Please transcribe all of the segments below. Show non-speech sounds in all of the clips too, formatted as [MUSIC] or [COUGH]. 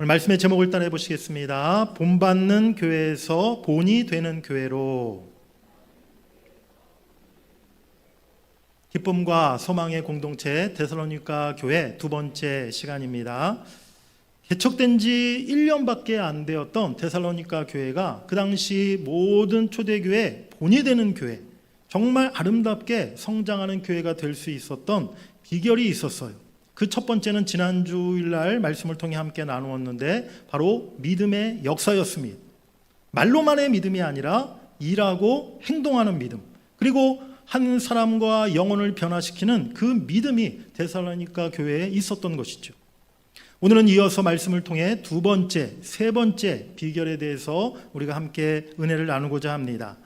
오늘 말씀의 제목을 따라해 보시겠습니다. 본받는 교회에서 본이 되는 교회로 기쁨과 소망의 공동체 데살로니가 교회 두 번째 시간입니다. 개척된 지 1년밖에 안 되었던 데살로니가 교회가 그 당시 모든 초대교회 본이 되는 교회, 정말 아름답게 성장하는 교회가 될 수 있었던 비결이 있었어요. 그 첫 번째는 지난주일 날 말씀을 통해 함께 나누었는데 바로 믿음의 역사였습니다. 말로만의 믿음이 아니라 일하고 행동하는 믿음. 그리고 한 사람과 영혼을 변화시키는 그 믿음이 데살로니가 교회에 있었던 것이죠. 오늘은 이어서 말씀을 통해 두 번째, 세 번째 비결에 대해서 우리가 함께 은혜를 나누고자 합니다.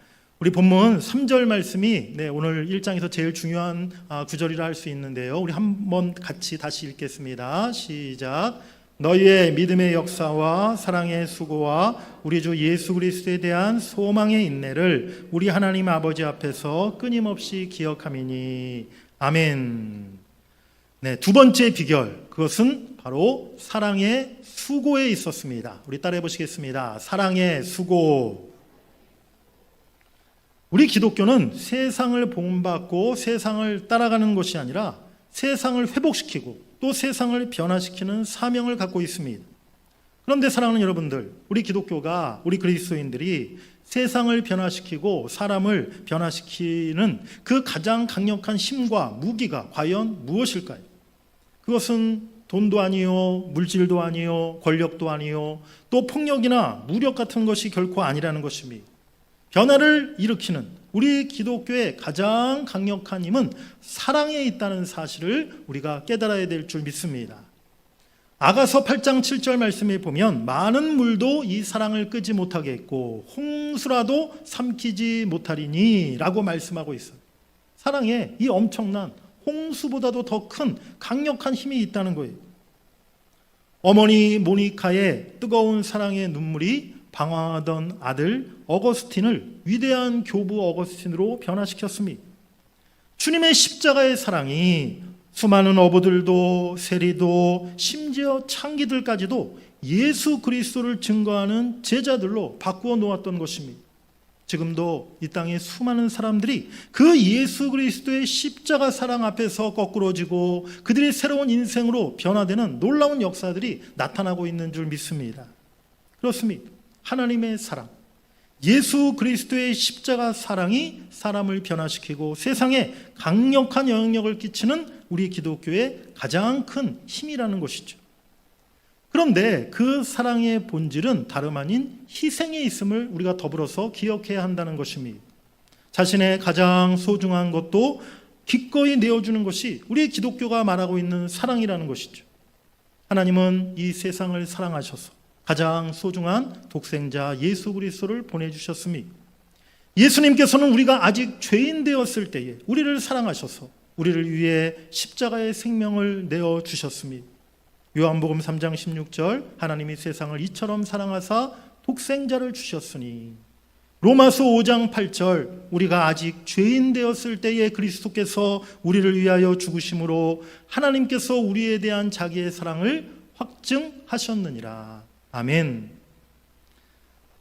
우리 본문 3절 말씀이 네, 오늘 1장에서 제일 중요한 아, 구절이라 할 수 있는데요. 우리 한번 같이 다시 읽겠습니다. 시작. 너희의 믿음의 역사와 사랑의 수고와 우리 주 예수 그리스도에 대한 소망의 인내를 우리 하나님 아버지 앞에서 끊임없이 기억함이니 아멘. 네, 두 번째 비결 그것은 바로 사랑의 수고에 있었습니다. 우리 따라해 보시겠습니다. 사랑의 수고. 우리 기독교는 세상을 본받고 세상을 따라가는 것이 아니라 세상을 회복시키고 또 세상을 변화시키는 사명을 갖고 있습니다. 그런데 사랑하는 여러분들, 우리 기독교가 우리 그리스도인들이 세상을 변화시키고 사람을 변화시키는 그 가장 강력한 힘과 무기가 과연 무엇일까요? 그것은 돈도 아니요, 물질도 아니요, 권력도 아니요, 또 폭력이나 무력 같은 것이 결코 아니라는 것입니다. 변화를 일으키는 우리 기독교의 가장 강력한 힘은 사랑에 있다는 사실을 우리가 깨달아야 될 줄 믿습니다. 아가서 8장 7절 말씀에 보면 많은 물도 이 사랑을 끄지 못하게 했고 홍수라도 삼키지 못하리니 라고 말씀하고 있어요. 사랑에 이 엄청난 홍수보다도 더 큰 강력한 힘이 있다는 거예요. 어머니 모니카의 뜨거운 사랑의 눈물이 방황하던 아들 어거스틴을 위대한 교부 어거스틴으로 변화시켰습니다. 주님의 십자가의 사랑이 수많은 어부들도 세리도 심지어 창기들까지도 예수 그리스도를 증거하는 제자들로 바꾸어 놓았던 것입니다. 지금도 이 땅의 수많은 사람들이 그 예수 그리스도의 십자가 사랑 앞에서 거꾸러지고 그들의 새로운 인생으로 변화되는 놀라운 역사들이 나타나고 있는 줄 믿습니다. 그렇습니다. 하나님의 사랑, 예수 그리스도의 십자가 사랑이 사람을 변화시키고 세상에 강력한 영향력을 끼치는 우리 기독교의 가장 큰 힘이라는 것이죠. 그런데 그 사랑의 본질은 다름 아닌 희생에 있음을 우리가 더불어서 기억해야 한다는 것입니다. 자신의 가장 소중한 것도 기꺼이 내어주는 것이 우리 기독교가 말하고 있는 사랑이라는 것이죠. 하나님은 이 세상을 사랑하셔서 가장 소중한 독생자 예수 그리스도를 보내주셨습니다. 예수님께서는 우리가 아직 죄인 되었을 때에 우리를 사랑하셔서 우리를 위해 십자가의 생명을 내어 주셨습니다. 요한복음 3장 16절 하나님이 세상을 이처럼 사랑하사 독생자를 주셨으니 로마서 5장 8절 우리가 아직 죄인 되었을 때에 그리스도께서 우리를 위하여 죽으심으로 하나님께서 우리에 대한 자기의 사랑을 확증하셨느니라. 아멘.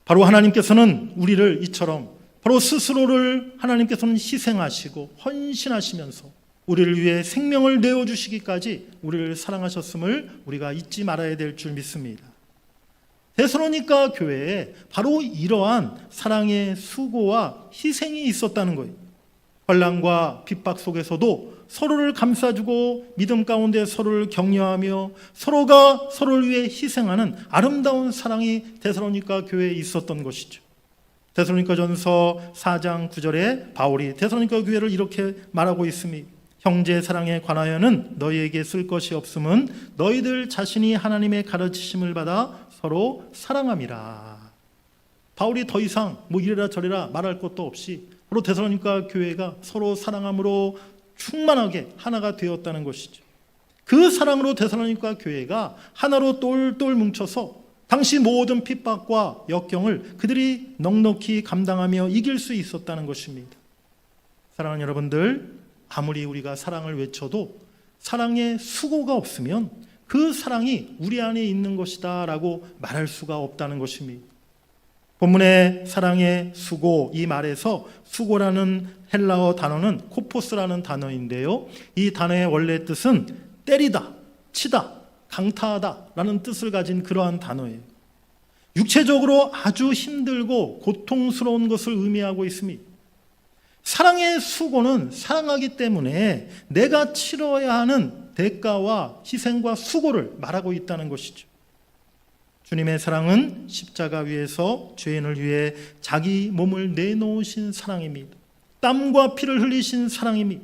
바로 하나님께서는 우리를 이처럼 바로 스스로를 하나님께서는 희생하시고 헌신하시면서 우리를 위해 생명을 내어 주시기까지 우리를 사랑하셨음을 우리가 잊지 말아야 될 줄 믿습니다. 데스로니까 교회에 바로 이러한 사랑의 수고와 희생이 있었다는 거예요. 환란과 핍박 속에서도 서로를 감싸주고 믿음 가운데 서로를 격려하며 서로가 서로를 위해 희생하는 아름다운 사랑이 데살로니가 교회에 있었던 것이죠. 데살로니가 전서 4장 9절에 바울이 데살로니가 교회를 이렇게 말하고 있습니다. 형제 사랑에 관하여는 너희에게 쓸 것이 없음은 너희들 자신이 하나님의 가르치심을 받아 서로 사랑함이라. 바울이 더 이상 뭐 이래라 저래라 말할 것도 없이 바로 데살로니가 교회가 서로 사랑함으로 충만하게 하나가 되었다는 것이죠. 그 사랑으로 데살로니가 교회가 하나로 똘똘 뭉쳐서 당시 모든 핍박과 역경을 그들이 넉넉히 감당하며 이길 수 있었다는 것입니다. 사랑하는 여러분들, 아무리 우리가 사랑을 외쳐도 사랑의 수고가 없으면 그 사랑이 우리 안에 있는 것이다 라고 말할 수가 없다는 것입니다. 본문의 사랑의 수고 이 말에서 수고라는 헬라어 단어는 코포스라는 단어인데요. 이 단어의 원래 뜻은 때리다, 치다, 강타하다라는 뜻을 가진 그러한 단어예요. 육체적으로 아주 힘들고 고통스러운 것을 의미하고 있습니다. 사랑의 수고는 사랑하기 때문에 내가 치러야 하는 대가와 희생과 수고를 말하고 있다는 것이죠. 주님의 사랑은 십자가 위에서 죄인을 위해 자기 몸을 내놓으신 사랑입니다. 땀과 피를 흘리신 사랑입니다.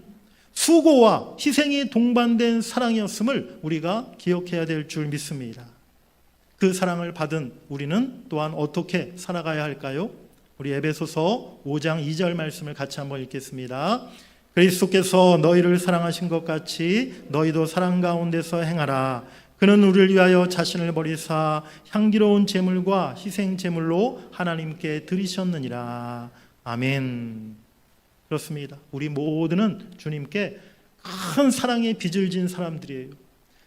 수고와 희생이 동반된 사랑이었음을 우리가 기억해야 될 줄 믿습니다. 그 사랑을 받은 우리는 또한 어떻게 살아가야 할까요? 우리 에베소서 5장 2절 말씀을 같이 한번 읽겠습니다. 그리스도께서 너희를 사랑하신 것 같이 너희도 사랑 가운데서 행하라. 그는 우리를 위하여 자신을 버리사 향기로운 제물과 희생 제물로 하나님께 드리셨느니라. 아멘. 그렇습니다. 우리 모두는 주님께 큰 사랑의 빚을 진 사람들이에요.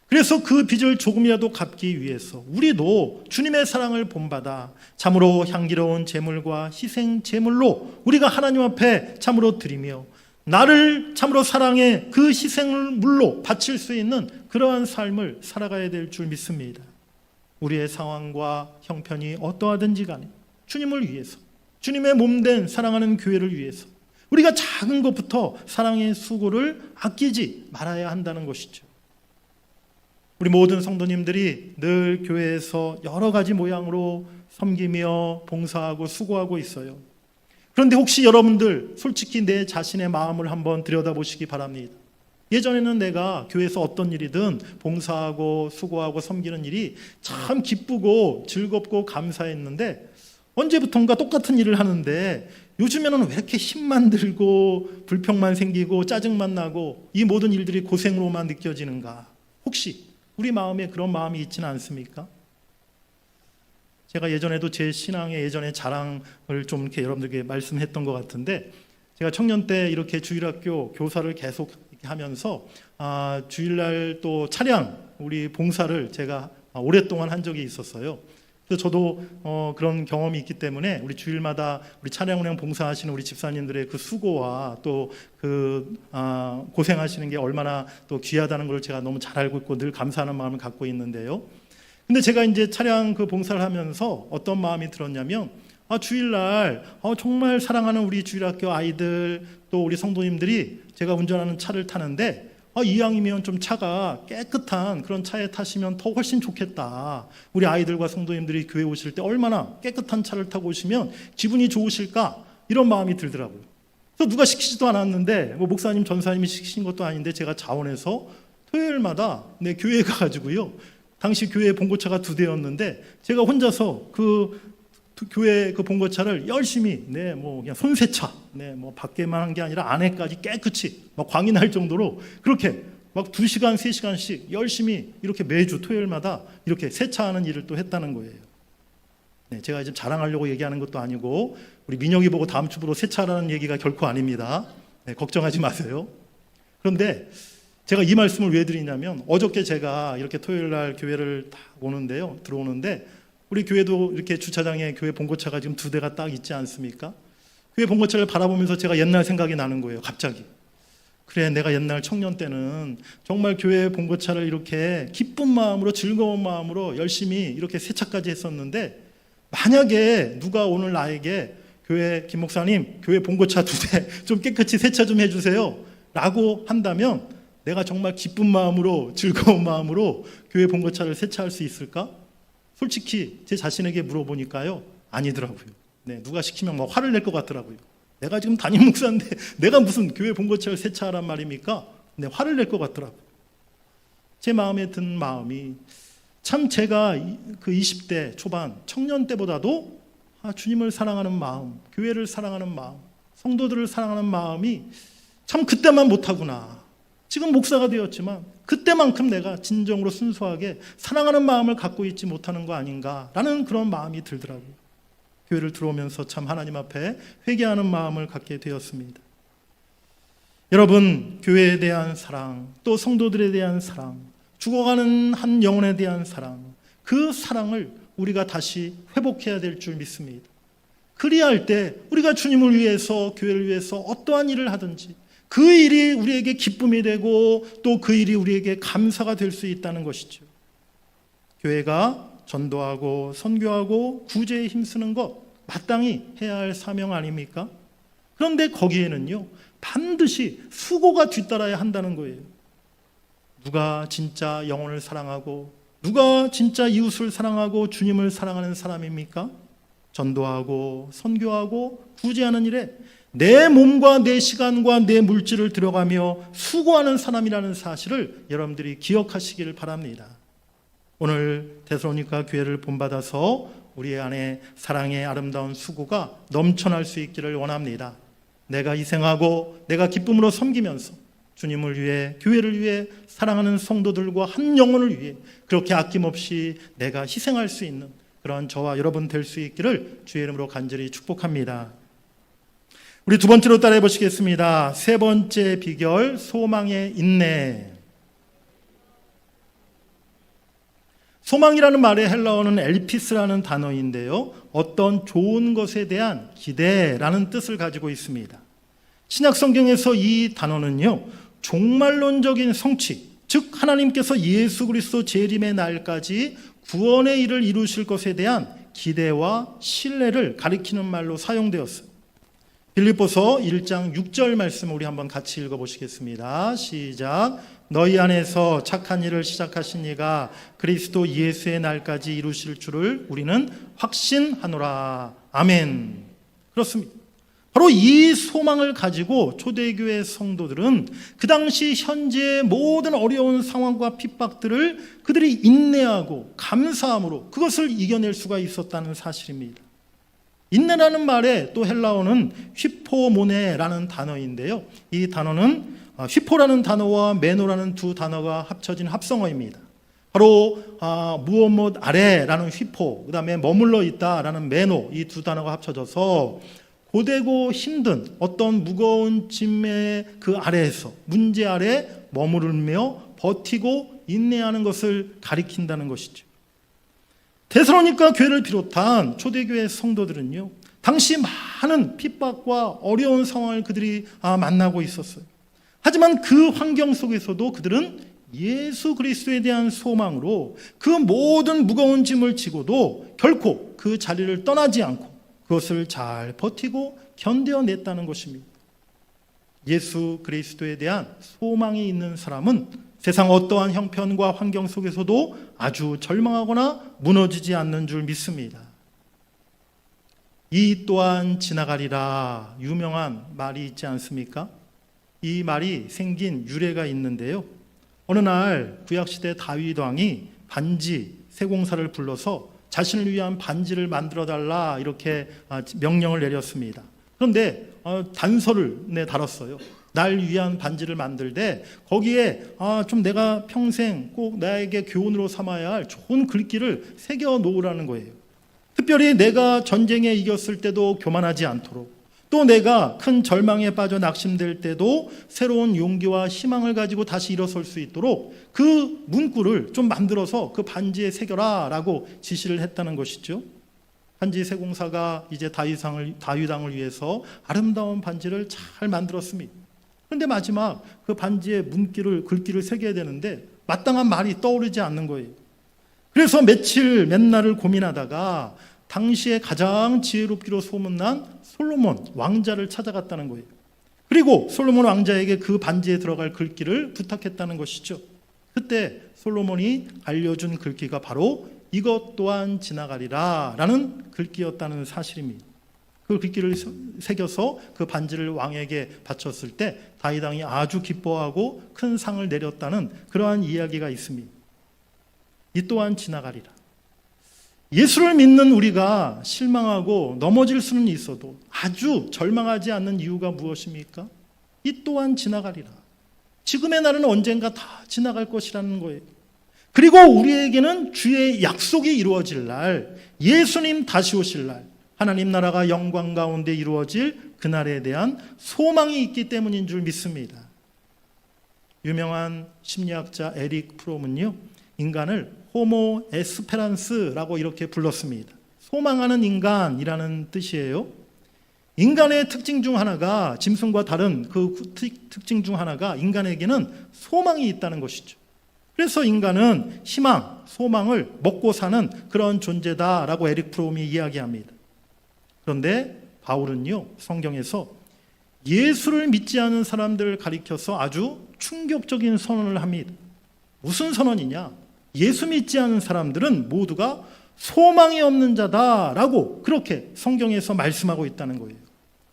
그래서 그 빚을 조금이라도 갚기 위해서 우리도 주님의 사랑을 본받아 참으로 향기로운 제물과 희생 제물로 우리가 하나님 앞에 참으로 드리며 나를 참으로 사랑해 그 희생을 물로 바칠 수 있는 그러한 삶을 살아가야 될 줄 믿습니다. 우리의 상황과 형편이 어떠하든지 간에 주님을 위해서 주님의 몸된 사랑하는 교회를 위해서 우리가 작은 것부터 사랑의 수고를 아끼지 말아야 한다는 것이죠. 우리 모든 성도님들이 늘 교회에서 여러 가지 모양으로 섬기며 봉사하고 수고하고 있어요. 그런데 혹시 여러분들 솔직히 내 자신의 마음을 한번 들여다보시기 바랍니다. 예전에는 내가 교회에서 어떤 일이든 봉사하고 수고하고 섬기는 일이 참 기쁘고 즐겁고 감사했는데 언제부턴가 똑같은 일을 하는데 요즘에는 왜 이렇게 힘만 들고 불평만 생기고 짜증만 나고 이 모든 일들이 고생으로만 느껴지는가? 혹시 우리 마음에 그런 마음이 있지는 않습니까? 제가 예전에도 제 신앙의 예전의 자랑을 좀 이렇게 여러분들에게 말씀했던 것 같은데 제가 청년 때 이렇게 주일학교 교사를 계속 하면서 아, 주일날 또 차량 우리 봉사를 제가 오랫동안 한 적이 있었어요. 저도 어, 그런 경험이 있기 때문에 우리 주일마다 우리 차량 운행 봉사하시는 우리 집사님들의 그 수고와 또그 아, 고생하시는 게 얼마나 또 귀하다는 걸 제가 너무 잘 알고 있고 늘 감사하는 마음을 갖고 있는데요. 근데 제가 이제 차량 그 봉사를 하면서 어떤 마음이 들었냐면 아, 주일날 아, 정말 사랑하는 우리 주일학교 아이들 또 우리 성도님들이 제가 운전하는 차를 타는데 아, 이왕이면 좀 차가 깨끗한 그런 차에 타시면 더 훨씬 좋겠다. 우리 아이들과 성도님들이 교회 오실 때 얼마나 깨끗한 차를 타고 오시면 기분이 좋으실까? 이런 마음이 들더라고요. 그래서 누가 시키지도 않았는데 뭐 목사님, 전사님이 시키신 것도 아닌데 제가 자원해서 토요일마다 내 교회에 가가지고요. 당시 교회 봉고차가 두 대였는데 제가 혼자서 그 교회 그 봉고차를 열심히 네 뭐 그냥 손세차 네 뭐 밖에만 한 게 아니라 안에까지 깨끗이 막 광이 날 정도로 그렇게 막두 시간 세 시간씩 열심히 이렇게 매주 토요일마다 이렇게 세차하는 일을 또 했다는 거예요. 네, 제가 지금 자랑하려고 얘기하는 것도 아니고 우리 민영이 보고 다음 주부로 세차하라는 얘기가 결코 아닙니다. 네, 걱정하지 마세요. 그런데 제가 이 말씀을 왜 드리냐면 어저께 제가 이렇게 토요일 날 교회를 딱 오는데요. 들어오는데 우리 교회도 이렇게 주차장에 교회 봉고차가 지금 두 대가 딱 있지 않습니까? 교회 봉고차를 바라보면서 제가 옛날 생각이 나는 거예요. 갑자기. 그래, 내가 옛날 청년 때는 정말 교회 봉고차를 이렇게 기쁜 마음으로 즐거운 마음으로 열심히 이렇게 세차까지 했었는데 만약에 누가 오늘 나에게 교회 김 목사님 교회 봉고차 두 대 [LAUGHS] 좀 깨끗이 세차 좀 해주세요. 라고 한다면 내가 정말 기쁜 마음으로 즐거운 마음으로 교회 봉고차를 세차할 수 있을까? 솔직히 제 자신에게 물어보니까요 아니더라고요. 네, 누가 시키면 막 화를 낼 것 같더라고요. 내가 지금 담임 목사인데 [LAUGHS] 내가 무슨 교회 본거처를 세차하란 말입니까? 네, 화를 낼 것 같더라고요. 제 마음에 든 마음이 참 제가 그 20대 초반 청년 때보다도 아, 주님을 사랑하는 마음, 교회를 사랑하는 마음, 성도들을 사랑하는 마음이 참 그때만 못하구나. 지금 목사가 되었지만 그때만큼 내가 진정으로 순수하게 사랑하는 마음을 갖고 있지 못하는 거 아닌가라는 그런 마음이 들더라고요. 교회를 들어오면서 참 하나님 앞에 회개하는 마음을 갖게 되었습니다. 여러분, 교회에 대한 사랑, 또 성도들에 대한 사랑, 죽어가는 한 영혼에 대한 사랑, 그 사랑을 우리가 다시 회복해야 될 줄 믿습니다. 그리할 때 우리가 주님을 위해서 교회를 위해서 어떠한 일을 하든지 그 일이 우리에게 기쁨이 되고 또 그 일이 우리에게 감사가 될 수 있다는 것이죠. 교회가 전도하고 선교하고 구제에 힘쓰는 것 마땅히 해야 할 사명 아닙니까? 그런데 거기에는요 반드시 수고가 뒤따라야 한다는 거예요. 누가 진짜 영혼을 사랑하고 누가 진짜 이웃을 사랑하고 주님을 사랑하는 사람입니까? 전도하고 선교하고 구제하는 일에 내 몸과 내 시간과 내 물질을 들어가며 수고하는 사람이라는 사실을 여러분들이 기억하시기를 바랍니다. 오늘 데살로니가 교회를 본받아서 우리 안에 사랑의 아름다운 수고가 넘쳐날 수 있기를 원합니다. 내가 희생하고 내가 기쁨으로 섬기면서 주님을 위해 교회를 위해 사랑하는 성도들과 한 영혼을 위해 그렇게 아낌없이 내가 희생할 수 있는 그러한 저와 여러분 될 수 있기를 주의 이름으로 간절히 축복합니다. 우리 두 번째로 따라해 보시겠습니다. 세 번째 비결 소망의 인내. 소망이라는 말의 헬라어는 엘피스라는 단어인데요. 어떤 좋은 것에 대한 기대라는 뜻을 가지고 있습니다. 신약 성경에서 이 단어는요. 종말론적인 성취, 즉 하나님께서 예수 그리스도 재림의 날까지 구원의 일을 이루실 것에 대한 기대와 신뢰를 가리키는 말로 사용되었어요. 빌립보서 1장 6절 말씀 우리 한번 같이 읽어 보시겠습니다. 시작. 너희 안에서 착한 일을 시작하신 이가 그리스도 예수의 날까지 이루실 줄을 우리는 확신하노라. 아멘. 그렇습니다. 바로 이 소망을 가지고 초대교회 성도들은 그 당시 현재 모든 어려운 상황과 핍박들을 그들이 인내하고 감사함으로 그것을 이겨낼 수가 있었다는 사실입니다. 인내라는 말에 또 헬라어는 휘포모네라는 단어인데요. 이 단어는 아, 휘포라는 단어와 메노라는 두 단어가 합쳐진 합성어입니다. 바로 아, 무엇 무엇 아래라는 휘포, 그 다음에 머물러 있다라는 메노 이 두 단어가 합쳐져서 고되고 힘든 어떤 무거운 짐의 그 아래에서 문제 아래 머무르며 버티고 인내하는 것을 가리킨다는 것이죠. 데살로니가 교회를 비롯한 초대교회 성도들은요. 당시 많은 핍박과 어려운 상황을 그들이 아, 만나고 있었어요. 하지만 그 환경 속에서도 그들은 예수 그리스도에 대한 소망으로 그 모든 무거운 짐을 지고도 결코 그 자리를 떠나지 않고 그것을 잘 버티고 견뎌냈다는 것입니다. 예수 그리스도에 대한 소망이 있는 사람은 세상 어떠한 형편과 환경 속에서도 아주 절망하거나 무너지지 않는 줄 믿습니다. 이 또한 지나가리라 유명한 말이 있지 않습니까? 이 말이 생긴 유래가 있는데요. 어느 날 구약시대 다윗 왕이 반지 세공사를 불러서 자신을 위한 반지를 만들어 달라 이렇게 아, 명령을 내렸습니다. 그런데 어, 단서를 내 달았어요. 날 위한 반지를 만들되 거기에 아, 좀 내가 평생 꼭 나에게 교훈으로 삼아야 할 좋은 글귀를 새겨 놓으라는 거예요. 특별히 내가 전쟁에 이겼을 때도 교만하지 않도록 또 내가 큰 절망에 빠져 낙심될 때도 새로운 용기와 희망을 가지고 다시 일어설 수 있도록 그 문구를 좀 만들어서 그 반지에 새겨라 라고 지시를 했다는 것이죠. 반지 세공사가 이제 다윗왕을 다윗왕을 위해서 아름다운 반지를 잘 만들었습니다. 그런데 마지막 그 반지에 문기를 글귀를 새겨야 되는데 마땅한 말이 떠오르지 않는 거예요. 그래서 며칠 몇 날을 고민하다가 당시에 가장 지혜롭기로 소문난 솔로몬 왕자를 찾아갔다는 거예요. 그리고 솔로몬 왕자에게 그 반지에 들어갈 글귀를 부탁했다는 것이죠. 그때 솔로몬이 알려준 글귀가 바로 이것 또한 지나가리라 라는 글귀였다는 사실입니다. 그 글귀를 새겨서 그 반지를 왕에게 바쳤을 때 다윗 왕이 아주 기뻐하고 큰 상을 내렸다는 그러한 이야기가 있습니다. 이 또한 지나가리라. 예수를 믿는 우리가 실망하고 넘어질 수는 있어도 아주 절망하지 않는 이유가 무엇입니까? 이 또한 지나가리라. 지금의 날은 언젠가 다 지나갈 것이라는 거예요. 그리고 우리에게는 주의 약속이 이루어질 날, 예수님 다시 오실 날, 하나님 나라가 영광 가운데 이루어질 그날에 대한 소망이 있기 때문인 줄 믿습니다. 유명한 심리학자 에릭 프롬은요. 인간을 호모 에스페란스라고 이렇게 불렀습니다. 소망하는 인간이라는 뜻이에요. 인간의 특징 중 하나가 짐승과 다른 그 특- 특징 중 하나가 인간에게는 소망이 있다는 것이죠. 그래서 인간은 희망, 소망을 먹고 사는 그런 존재다라고 에릭 프롬이 이야기합니다. 그런데 바울은요, 성경에서 예수를 믿지 않은 사람들을 가리켜서 아주 충격적인 선언을 합니다. 무슨 선언이냐? 예수 믿지 않은 사람들은 모두가 소망이 없는 자다라고 그렇게 성경에서 말씀하고 있다는 거예요.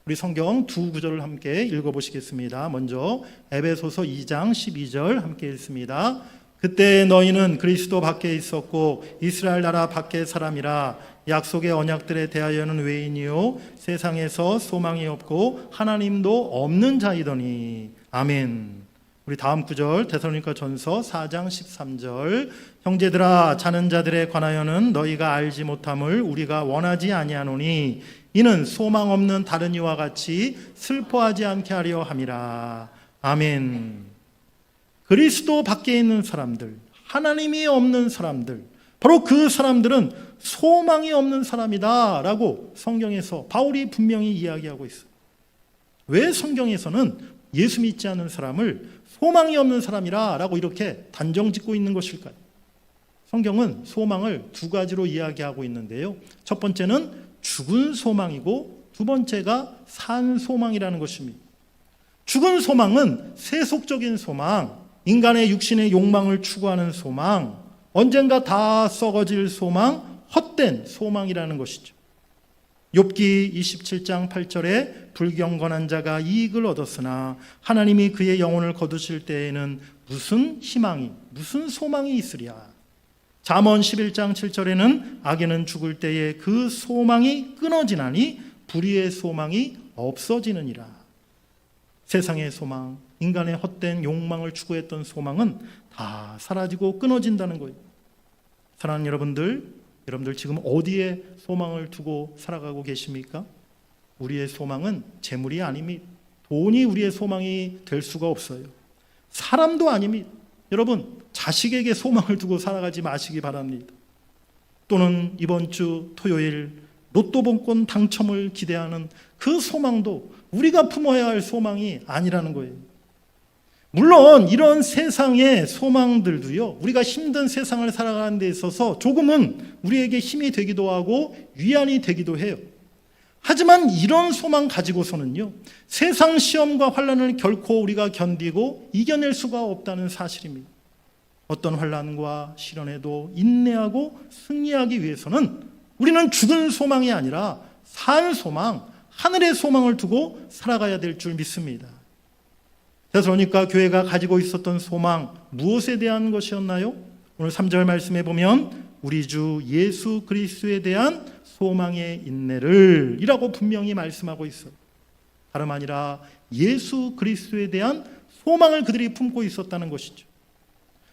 우리 성경 두 구절을 함께 읽어보시겠습니다. 먼저 에베소서 2장 12절 함께 읽습니다. 그때 너희는 그리스도 밖에 있었고 이스라엘 나라 밖의 사람이라 약속의 언약들에 대하여는 외인이요 세상에서 소망이 없고 하나님도 없는 자이더니. 아멘. 우리 다음 구절 데살로니가 전서 4장 13절. 형제들아 자는 자들에 관하여는 너희가 알지 못함을 우리가 원하지 아니하노니 이는 소망 없는 다른 이와 같이 슬퍼하지 않게 하려 함이라. 아멘. 그리스도 밖에 있는 사람들 하나님이 없는 사람들 바로 그 사람들은 소망이 없는 사람이다 라고 성경에서 바울이 분명히 이야기하고 있어요 왜 성경에서는 예수 믿지 않는 사람을 소망이 없는 사람이라 라고 이렇게 단정 짓고 있는 것일까요? 성경은 소망을 두 가지로 이야기하고 있는데요. 첫 번째는 죽은 소망이고 두 번째가 산 소망이라는 것입니다. 죽은 소망은 세속적인 소망, 인간의 육신의 욕망을 추구하는 소망, 언젠가 다 썩어질 소망, 헛된 소망이라는 것이죠. 욥기 27장 8절에 불경건한 자가 이익을 얻었으나 하나님이 그의 영혼을 거두실 때에는 무슨 희망이 무슨 소망이 있으랴. 잠언 11장 7절에는 악인은 죽을 때에 그 소망이 끊어지나니 불의의 소망이 없어지느니라. 세상의 소망, 인간의 헛된 욕망을 추구했던 소망은 다 사라지고 끊어진다는 거예요. 사랑하는 여러분들, 여러분들 지금 어디에 소망을 두고 살아가고 계십니까? 우리의 소망은 재물이 아닙니다. 돈이 우리의 소망이 될 수가 없어요. 사람도 아닙니다. 여러분, 자식에게 소망을 두고 살아가지 마시기 바랍니다. 또는 이번 주 토요일 로또 복권 당첨을 기대하는 그 소망도 우리가 품어야 할 소망이 아니라는 거예요. 물론 이런 세상의 소망들도요, 우리가 힘든 세상을 살아가는 데 있어서 조금은 우리에게 힘이 되기도 하고 위안이 되기도 해요. 하지만 이런 소망 가지고서는요, 세상 시험과 환란을 결코 우리가 견디고 이겨낼 수가 없다는 사실입니다. 어떤 환란과 시련에도 인내하고 승리하기 위해서는 우리는 죽은 소망이 아니라 산 소망, 하늘의 소망을 두고 살아가야 될 줄 믿습니다. 그러니까 교회가 가지고 있었던 소망 무엇에 대한 것이었나요? 오늘 3절 말씀에 보면 우리 주 예수 그리스도에 대한 소망의 인내를 이라고 분명히 말씀하고 있어요. 다름 아니라 예수 그리스도에 대한 소망을 그들이 품고 있었다는 것이죠.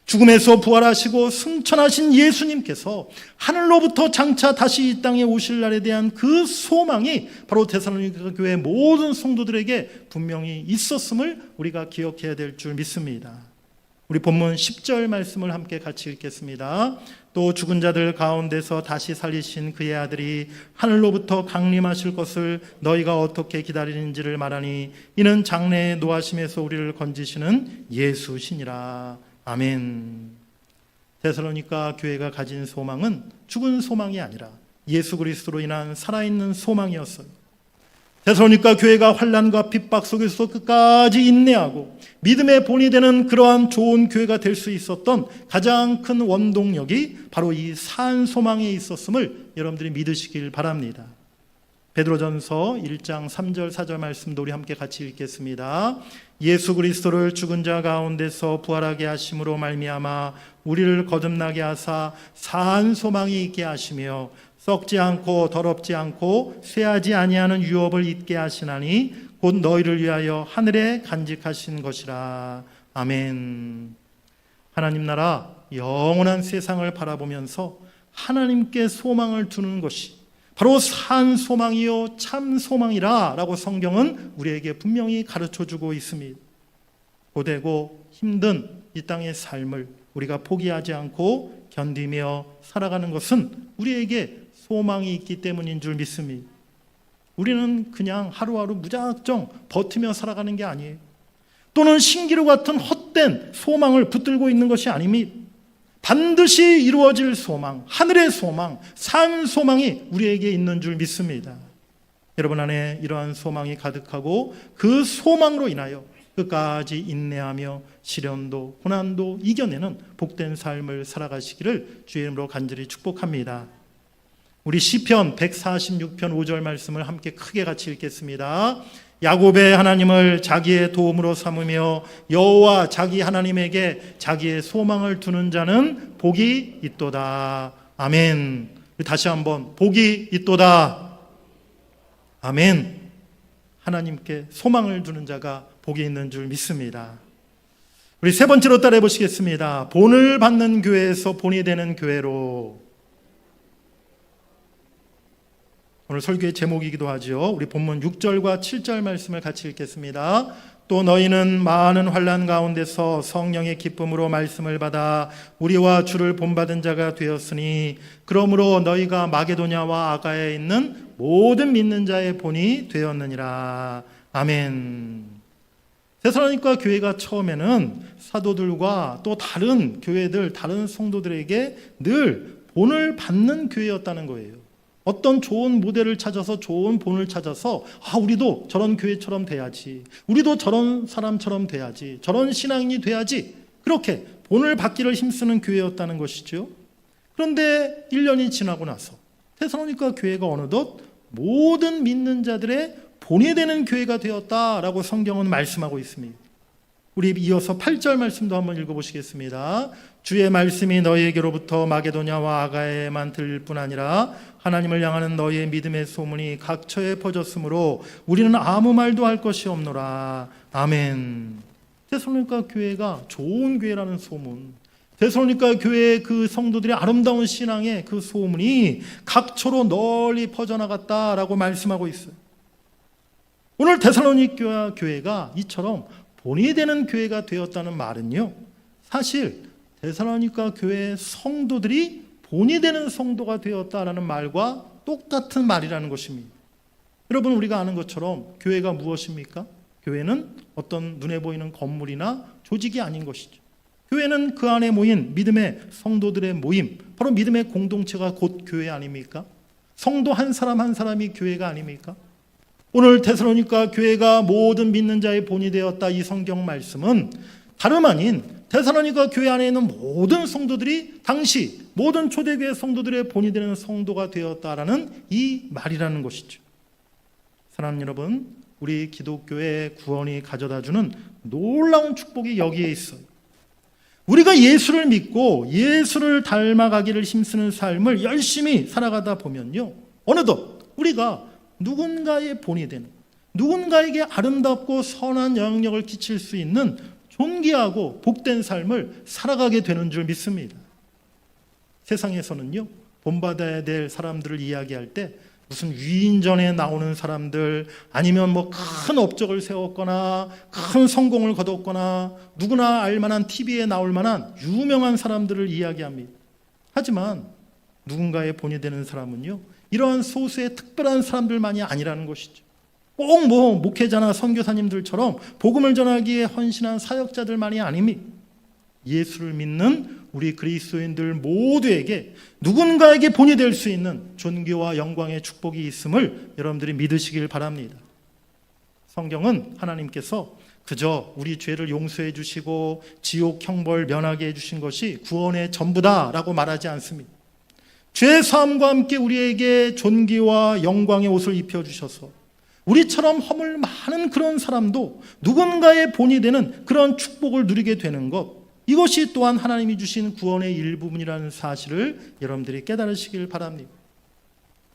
죽음에서 부활하시고 승천하신 예수님께서 하늘로부터 장차 다시 이 땅에 오실 날에 대한 그 소망이 바로 데살로니가 교회 모든 성도들에게 분명히 있었음을 우리가 기억해야 될 줄 믿습니다. 우리 본문 10절 말씀을 함께 같이 읽겠습니다. 또 죽은 자들 가운데서 다시 살리신 그의 아들이 하늘로부터 강림하실 것을 너희가 어떻게 기다리는지를 말하니 이는 장래의 노하심에서 우리를 건지시는 예수시니라. 아멘. 데살로니가 교회가 가진 소망은 죽은 소망이 아니라 예수 그리스도로 인한 살아있는 소망이었어요. 데살로니가 교회가 환란과 핍박 속에서 끝까지 인내하고 믿음의 본이 되는 그러한 좋은 교회가 될 수 있었던 가장 큰 원동력이 바로 이 산 소망에 있었음을 여러분들이 믿으시길 바랍니다. 베드로전서 1장 3절 4절 말씀도 우리 함께 같이 읽겠습니다. 예수 그리스도를 죽은 자 가운데서 부활하게 하심으로 말미암아 우리를 거듭나게 하사 산 소망이 있게 하시며 썩지 않고 더럽지 않고 쇠하지 아니하는 유업을 잊게 하시나니 곧 너희를 위하여 하늘에 간직하신 것이라. 아멘. 하나님 나라 영원한 세상을 바라보면서 하나님께 소망을 두는 것이 바로 산 소망이요 참 소망이라라고 성경은 우리에게 분명히 가르쳐 주고 있습니다. 고되고 힘든 이 땅의 삶을 우리가 포기하지 않고 견디며 살아가는 것은 우리에게 소망이 있기 때문인 줄 믿습니다. 우리는 그냥 하루하루 무작정 버티며 살아가는 게 아니에요. 또는 신기루 같은 헛된 소망을 붙들고 있는 것이 아닙니다. 반드시 이루어질 소망, 하늘의 소망, 산 소망이 우리에게 있는 줄 믿습니다. 여러분 안에 이러한 소망이 가득하고 그 소망으로 인하여 끝까지 인내하며 시련도 고난도 이겨내는 복된 삶을 살아가시기를 주의 이름으로 간절히 축복합니다. 우리 시편 146편 5절 말씀을 함께 크게 같이 읽겠습니다. 야곱의 하나님을 자기의 도움으로 삼으며 여호와 자기 하나님에게 자기의 소망을 두는 자는 복이 있도다. 아멘. 다시 한번 복이 있도다. 아멘. 하나님께 소망을 두는 자가 복이 있는 줄 믿습니다. 우리 세 번째로 따라해 보시겠습니다. 본을 받는 교회에서 본이 되는 교회로 오늘 설교의 제목이기도 하죠. 우리 본문 6절과 7절 말씀을 같이 읽겠습니다. 또 너희는 많은 환란 가운데서 성령의 기쁨으로 말씀을 받아 우리와 주를 본받은 자가 되었으니 그러므로 너희가 마게도냐와 아가에 있는 모든 믿는 자의 본이 되었느니라. 아멘. 데살로니가 교회가 처음에는 사도들과 또 다른 교회들, 다른 성도들에게 늘 본을 받는 교회였다는 거예요. 어떤 좋은 모델을 찾아서 좋은 본을 찾아서 아 우리도 저런 교회처럼 돼야지. 우리도 저런 사람처럼 돼야지. 저런 신앙인이 돼야지. 그렇게 본을 받기를 힘쓰는 교회였다는 것이죠. 그런데 1년이 지나고 나서 테살로니가 교회가 어느덧 모든 믿는 자들의 본이 되는 교회가 되었다라고 성경은 말씀하고 있습니다. 우리 이어서 8절 말씀도 한번 읽어보시겠습니다. 주의 말씀이 너희에게로부터 마게도냐와 아가에만 들릴 뿐 아니라 하나님을 향하는 너희의 믿음의 소문이 각처에 퍼졌으므로 우리는 아무 말도 할 것이 없노라. 아멘. 테살로니가 교회가 좋은 교회라는 소문. 데살로니가 교회의 그 성도들의 아름다운 신앙의 그 소문이 각처로 널리 퍼져나갔다라고 말씀하고 있어요. 오늘 데살로니가 교회가 이처럼 본이 되는 교회가 되었다는 말은요. 사실 데살로니가 교회의 성도들이 본이 되는 성도가 되었다라는 말과 똑같은 말이라는 것입니다. 여러분 우리가 아는 것처럼 교회가 무엇입니까? 교회는 어떤 눈에 보이는 건물이나 조직이 아닌 것이죠. 교회는 그 안에 모인 믿음의 성도들의 모임, 바로 믿음의 공동체가 곧 교회 아닙니까? 성도 한 사람 한 사람이 교회가 아닙니까? 오늘 테살로니가 교회가 모든 믿는 자의 본이 되었다 이 성경 말씀은 다름 아닌 테살로니가 교회 안에 있는 모든 성도들이 당시 모든 초대교회 성도들의 본이 되는 성도가 되었다라는 이 말이라는 것이죠. 사랑하는 여러분, 우리 기독교의 구원이 가져다 주는 놀라운 축복이 여기에 있어요. 우리가 예수를 믿고 예수를 닮아가기를 힘쓰는 삶을 열심히 살아가다 보면요. 어느덧 우리가 누군가의 본이 되는 누군가에게 아름답고 선한 영향력을 끼칠 수 있는 존귀하고 복된 삶을 살아가게 되는 줄 믿습니다. 세상에서는요, 본받아야 될 사람들을 이야기할 때 무슨 위인전에 나오는 사람들 아니면 뭐 큰 업적을 세웠거나 큰 성공을 거뒀거나 누구나 알만한 TV에 나올 만한 유명한 사람들을 이야기합니다. 하지만 누군가의 본이 되는 사람은요, 이러한 소수의 특별한 사람들만이 아니라는 것이죠. 꼭 뭐 목회자나 선교사님들처럼 복음을 전하기에 헌신한 사역자들만이 아닙니다. 예수를 믿는 우리 그리스도인들 모두에게 누군가에게 본이 될 수 있는 존귀와 영광의 축복이 있음을 여러분들이 믿으시길 바랍니다. 성경은 하나님께서 그저 우리 죄를 용서해 주시고 지옥 형벌 면하게 해 주신 것이 구원의 전부다라고 말하지 않습니다. 죄 사함과 함께 우리에게 존귀와 영광의 옷을 입혀 주셔서 우리처럼 허물 많은 그런 사람도 누군가의 본이 되는 그런 축복을 누리게 되는 것 이것이 또한 하나님이 주신 구원의 일부분이라는 사실을 여러분들이 깨달으시길 바랍니다.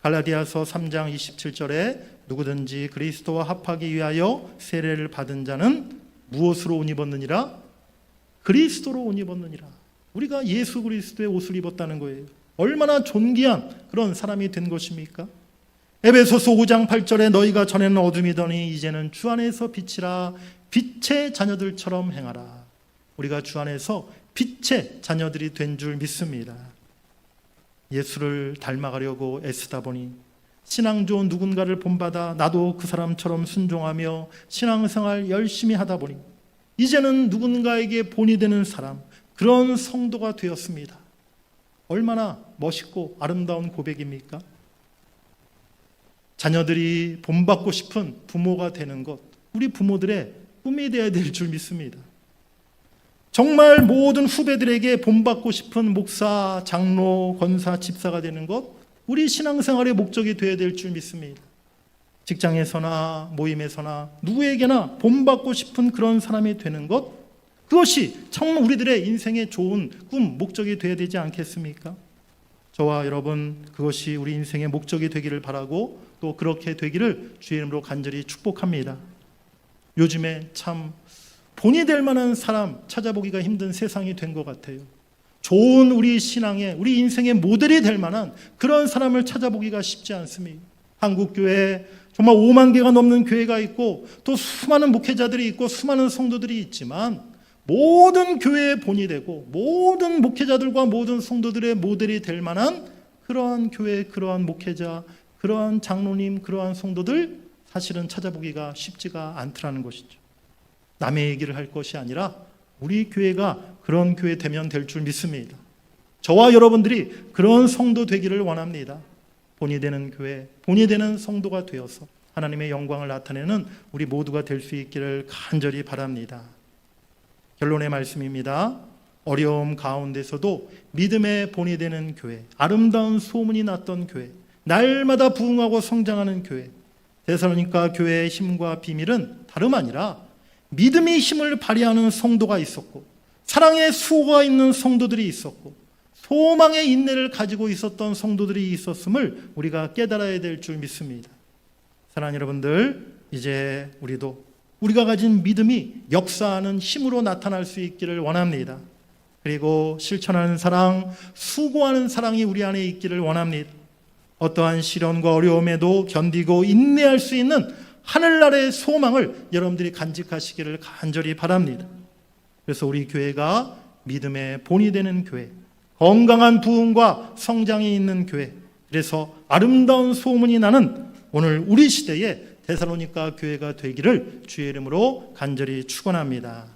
갈라디아서 3장 27절에 누구든지 그리스도와 합하기 위하여 세례를 받은 자는 무엇으로 옷 입었느니라? 그리스도로 옷 입었느니라. 우리가 예수 그리스도의 옷을 입었다는 거예요. 얼마나 존귀한 그런 사람이 된 것입니까? 에베소서 5장 8절에 너희가 전에는 어둠이더니 이제는 주 안에서 빛이라 빛의 자녀들처럼 행하라. 우리가 주 안에서 빛의 자녀들이 된 줄 믿습니다. 예수를 닮아가려고 애쓰다 보니 신앙 좋은 누군가를 본받아 나도 그 사람처럼 순종하며 신앙생활 열심히 하다 보니 이제는 누군가에게 본이 되는 사람, 그런 성도가 되었습니다. 얼마나 멋있고 아름다운 고백입니까? 자녀들이 본받고 싶은 부모가 되는 것, 우리 부모들의 꿈이 되어야 될 줄 믿습니다. 정말 모든 후배들에게 본받고 싶은 목사, 장로, 권사, 집사가 되는 것, 우리 신앙생활의 목적이 되어야 될 줄 믿습니다. 직장에서나 모임에서나 누구에게나 본받고 싶은 그런 사람이 되는 것, 그것이 정말 우리들의 인생의 좋은 꿈, 목적이 되어야 되지 않겠습니까? 저와 여러분, 그것이 우리 인생의 목적이 되기를 바라고 또 그렇게 되기를 주의 이름으로 간절히 축복합니다. 요즘에 참 본이 될 만한 사람 찾아보기가 힘든 세상이 된 것 같아요. 좋은 우리 신앙의 우리 인생의 모델이 될 만한 그런 사람을 찾아보기가 쉽지 않습니다. 한국 교회 정말 5만 개가 넘는 교회가 있고 또 수많은 목회자들이 있고 수많은 성도들이 있지만 모든 교회의 본이 되고 모든 목회자들과 모든 성도들의 모델이 될 만한 그러한 교회, 그러한 목회자, 그러한 장로님, 그러한 성도들 사실은 찾아보기가 쉽지가 않더라는 것이죠. 남의 얘기를 할 것이 아니라 우리 교회가 그런 교회 되면 될 줄 믿습니다. 저와 여러분들이 그런 성도 되기를 원합니다. 본이 되는 교회, 본이 되는 성도가 되어서 하나님의 영광을 나타내는 우리 모두가 될 수 있기를 간절히 바랍니다. 결론의 말씀입니다. 어려움 가운데서도 믿음의 본이 되는 교회, 아름다운 소문이 났던 교회, 날마다 부흥하고 성장하는 교회, 데살로니가 교회의 힘과 비밀은 다름 아니라 믿음의 힘을 발휘하는 성도가 있었고 사랑의 수고가 있는 성도들이 있었고 소망의 인내를 가지고 있었던 성도들이 있었음을 우리가 깨달아야 될 줄 믿습니다. 사랑하는 여러분들, 이제 우리도 우리가 가진 믿음이 역사하는 힘으로 나타날 수 있기를 원합니다. 그리고 실천하는 사랑, 수고하는 사랑이 우리 안에 있기를 원합니다. 어떠한 시련과 어려움에도 견디고 인내할 수 있는 하늘나라의 소망을 여러분들이 간직하시기를 간절히 바랍니다. 그래서 우리 교회가 믿음의 본이 되는 교회, 건강한 부흥과 성장이 있는 교회, 그래서 아름다운 소문이 나는 오늘 우리 시대의 데살로니가 교회가 되기를 주의 이름으로 간절히 축원합니다.